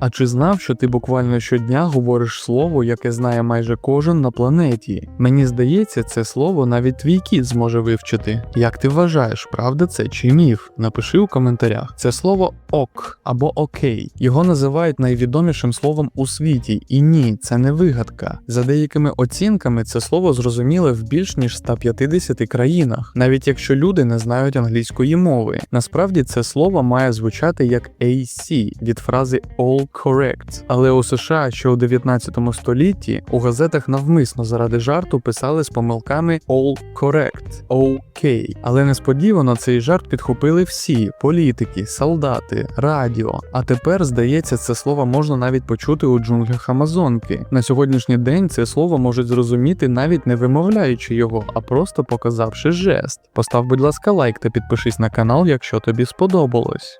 А чи знав, що ти буквально щодня говориш слово, яке знає майже кожен на планеті? Мені здається, це слово навіть твій кіт зможе вивчити. Як ти вважаєш, правда це чи міф? Напиши у коментарях. Це слово ок або окей. Його називають найвідомішим словом у світі. І ні, це не вигадка. За деякими оцінками, це слово зрозуміле в більш ніж 150 країнах, навіть якщо люди не знають англійської мови. Насправді це слово має звучати як AC від фрази all correct. Але у США ще у 19 столітті у газетах навмисно заради жарту писали з помилками all correct, OK. Але несподівано цей жарт підхопили всі політики, солдати, радіо. А тепер, здається, це слово можна навіть почути у джунглях Амазонки. На сьогоднішній день це слово можуть зрозуміти навіть не вимовляючи його, а просто показавши жест. Постав, будь ласка, лайк та підпишись на канал, якщо тобі сподобалось.